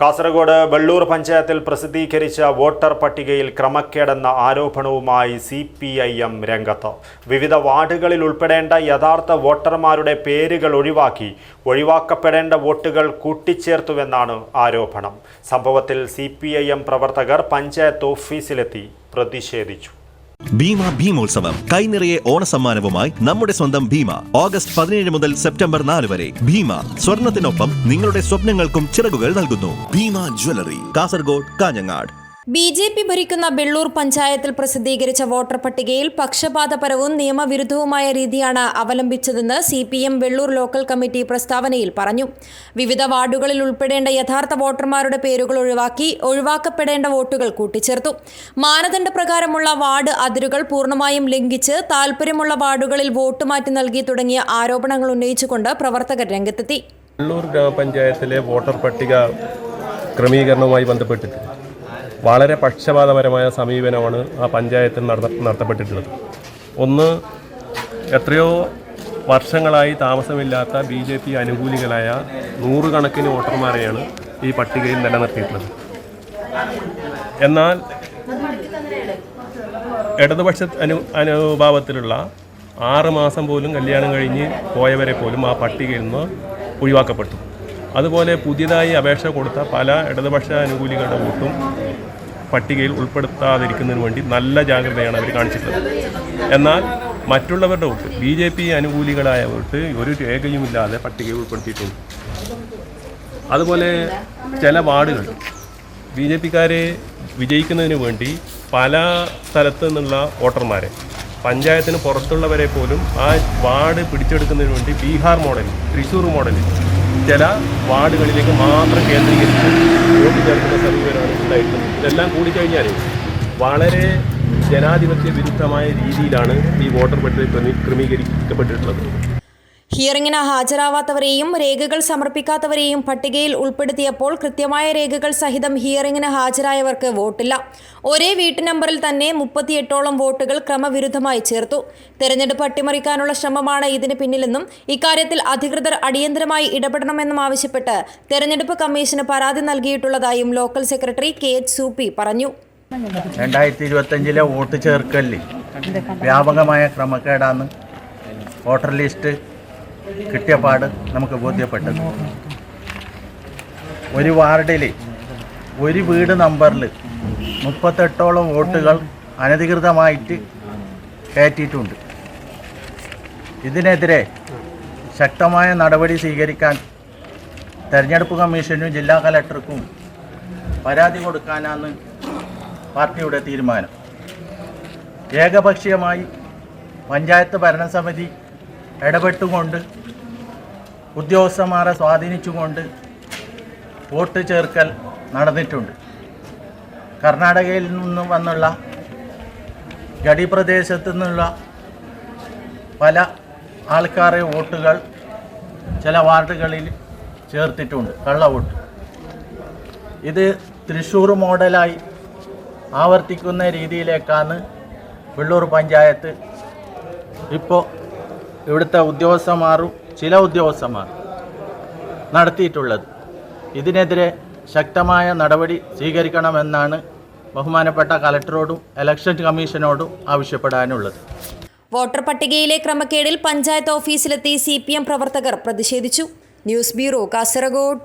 കാസർഗോഡ് വെള്ളൂർ പഞ്ചായത്തിൽ പ്രസിദ്ധീകരിച്ച വോട്ടർ പട്ടികയിൽ ക്രമക്കേടെന്ന ആരോപണവുമായി സി പി ഐ എം രംഗത്ത്. വിവിധ വാർഡുകളിൽ ഉൾപ്പെടേണ്ട യഥാർത്ഥ വോട്ടർമാരുടെ പേരുകൾ ഒഴിവാക്കി ഒഴിവാക്കപ്പെടേണ്ട വോട്ടുകൾ കൂട്ടിച്ചേർത്തുവെന്നാണ് ആരോപണം. സംഭവത്തിൽ സി പ്രവർത്തകർ പഞ്ചായത്ത് ഓഫീസിലെത്തി പ്രതിഷേധിച്ചു. ഭീമ ഭീമോത്സവം കൈനിറയെ ഓണസമ്മാനവുമായി നമ്മുടെ സ്വന്തം ഭീമ. ഓഗസ്റ്റ് പതിനേഴ് മുതൽ സെപ്റ്റംബർ നാല് വരെ. ഭീമ സ്വർണത്തിനൊപ്പം നിങ്ങളുടെ സ്വപ്നങ്ങൾക്കും ചിറകുകൾ നൽകുന്നു. Bhima jewellery Kasaragod Kanhangad. B J P ഭരിക്കുന്ന വെള്ളൂർ പഞ്ചായത്തിൽ പ്രസിദ്ധീകരിച്ച വോട്ടർ പട്ടികയിൽ പക്ഷപാതപരവും നിയമവിരുദ്ധവുമായ രീതിയാണ് അവലംബിച്ചതെന്ന് C P M Vellur local committee പ്രസ്താവനയിൽ പറഞ്ഞു. വിവിധ വാർഡുകളിൽ ഉൾപ്പെടേണ്ട യഥാർത്ഥ വോട്ടർമാരുടെ പേരുകൾ ഒഴിവാക്കി ഒഴിവാക്കപ്പെടേണ്ട വോട്ടുകൾ കൂട്ടിച്ചേർത്തു. മാനദണ്ഡപ്രകാരമുള്ള വാർഡ് അതിരുകൾ പൂർണമായും ലംഘിച്ച് താൽപ്പര്യമുള്ള വാർഡുകളിൽ വോട്ട് മാറ്റി നൽകി തുടങ്ങിയ ആരോപണങ്ങൾ ഉന്നയിച്ചുകൊണ്ട് പ്രവർത്തകർ രംഗത്തെത്തി. വെള്ളൂർ ഗ്രാമപഞ്ചായത്തിലെ വോട്ടർ പട്ടിക ക്രമീകരണവുമായി ബന്ധപ്പെട്ടിട്ട് വളരെ പക്ഷപാതപരമായ സമീപനമാണ് ആ പഞ്ചായത്തിൽ നടത്ത നടത്തപ്പെട്ടിട്ടുള്ളത്. ഒന്ന് എത്രയോ വർഷങ്ങളായി താമസമില്ലാത്ത ബി ജെ പി അനുകൂലികളായ നൂറുകണക്കിന് വോട്ടർമാരെയാണ് ഈ പട്ടികയിൽ നിലനിർത്തിയിട്ടുള്ളത്. എന്നാൽ ഇടതുപക്ഷ അനു അനുഭാവത്തിലുള്ള ആറ് മാസം പോലും കല്യാണം കഴിഞ്ഞ് പോയവരെ പോലും ആ പട്ടികയിൽ നിന്ന് ഒഴിവാക്കപ്പെട്ടു. അതുപോലെ പുതിയതായി അപേക്ഷ കൊടുത്ത പല ഇടതുപക്ഷ അനുകൂലികളുടെ വോട്ടും പട്ടികയിൽ ഉൾപ്പെടുത്താതിരിക്കുന്നതിന് വേണ്ടി നല്ല ജാഗ്രതയാണ് അവർ കാണിച്ചിട്ടുള്ളത്. എന്നാൽ മറ്റുള്ളവരുടെ വോട്ട് ബി ജെ പി അനുകൂലികളായ വോട്ട് ഒരു രേഖയുമില്ലാതെ പട്ടികയിൽ ഉൾപ്പെടുത്തിയിട്ടുണ്ട്. അതുപോലെ ചില വാർഡുകൾ ബി ജെ പിക്കാരെ വിജയിക്കുന്നതിന് വേണ്ടി പല സ്ഥലത്തു നിന്നുള്ള വോട്ടർമാരെ പഞ്ചായത്തിന് പുറത്തുള്ളവരെ പോലും ആ വാർഡ് പിടിച്ചെടുക്കുന്നതിന് വേണ്ടി ബീഹാർ മോഡൽ തൃശ്ശൂർ മോഡൽ ചില വാർഡുകളിലേക്ക് മാത്രം കേന്ദ്രീകരിച്ച് വോട്ട് ചേർക്കുന്ന സമീപനമാണ് ഉണ്ടായിട്ടുള്ളത് ഇതെല്ലാം കൂടിക്കഴിഞ്ഞാൽ വളരെ ജനാധിപത്യ വിരുദ്ധമായ രീതിയിലാണ് ഈ വോട്ടർ പട്ടിക ക്രമീ ക്രമീകരിക്കപ്പെട്ടിട്ടുള്ളത്. ഹിയറിംഗിന് ഹാജരാവാത്തവരെയും രേഖകൾ സമർപ്പിക്കാത്തവരെയും പട്ടികയിൽ ഉൾപ്പെടുത്തിയപ്പോൾ കൃത്യമായ രേഖകൾ സഹിതം ഹിയറിംഗിന് ഹാജരായവർക്ക് വോട്ടില്ല. ഒരേ വീട്ടു നമ്പറിൽ തന്നെ മുപ്പത്തിയെട്ടോളം വോട്ടുകൾ ക്രമവിരുദ്ധമായി ചേർത്തു. തെരഞ്ഞെടുപ്പ് അട്ടിമറിക്കാനുള്ള ശ്രമമാണ് ഇതിന് പിന്നിലെന്നും ഇക്കാര്യത്തിൽ അധികൃതർ അടിയന്തരമായി ഇടപെടണമെന്നും ആവശ്യപ്പെട്ട് തെരഞ്ഞെടുപ്പ് കമ്മീഷന് പരാതി നൽകിയിട്ടുള്ളതായും local secretary K H Soopi പറഞ്ഞു. രണ്ടായിരത്തി ഇരുപത്തഞ്ചിലെ വോട്ട് ചേർക്കലിൽ വ്യാപകമായ ക്രമക്കേടാണ് വോട്ടർ ലിസ്റ്റ് കിട്ടിയ പാട് നമുക്ക് ബോധ്യപ്പെട്ടത്. ഒരു വാർഡിൽ ഒരു വീട് നമ്പറിൽ മുപ്പത്തെട്ടോളം വോട്ടുകൾ അനധികൃതമായിട്ട് കയറ്റിയിട്ടുണ്ട്. ഇതിനെതിരെ ശക്തമായ നടപടി സ്വീകരിക്കാൻ തെരഞ്ഞെടുപ്പ് കമ്മീഷനും ജില്ലാ കലക്ടർക്കും പരാതി കൊടുക്കാനാണ് പാർട്ടിയുടെ തീരുമാനം. ഏകപക്ഷീയമായി പഞ്ചായത്ത് ഭരണസമിതി ഇടപെട്ടുകൊണ്ട് ഉദ്യോഗസ്ഥന്മാരെ സ്വാധീനിച്ചുകൊണ്ട് വോട്ട് ചേർക്കൽ നടന്നിട്ടുണ്ട്. കർണാടകയിൽ നിന്നും വന്നുള്ള ഗഡി പ്രദേശത്തു നിന്നുള്ള പല ആൾക്കാരെ വോട്ടുകൾ ചില വാർഡുകളിൽ ചേർത്തിട്ടുണ്ട് കള്ള വോട്ട്. ഇത് തൃശ്ശൂർ മോഡലായി ആവർത്തിക്കുന്ന രീതിയിലേക്കാണ് വെള്ളൂർ പഞ്ചായത്ത് ഇപ്പോൾ ഇവിടുത്തെ ഉദ്യോഗസ്ഥന്മാരും ചില ഉദ്യോഗസ്ഥന്മാർ നടത്തിയിട്ടുള്ളത്. ഇതിനെതിരെ ശക്തമായ നടപടി സ്വീകരിക്കണമെന്നാണ് ബഹുമാനപ്പെട്ട കലക്ടറോടും ഇലക്ഷൻ കമ്മീഷനോടും ആവശ്യപ്പെടാനുള്ളത്. വോട്ടർ പട്ടികയിലെ ക്രമക്കേടിൽ പഞ്ചായത്ത് ഓഫീസിലെത്തി സി പി എം പ്രവർത്തകർ പ്രതിഷേധിച്ചു. News bureau Kasaragod.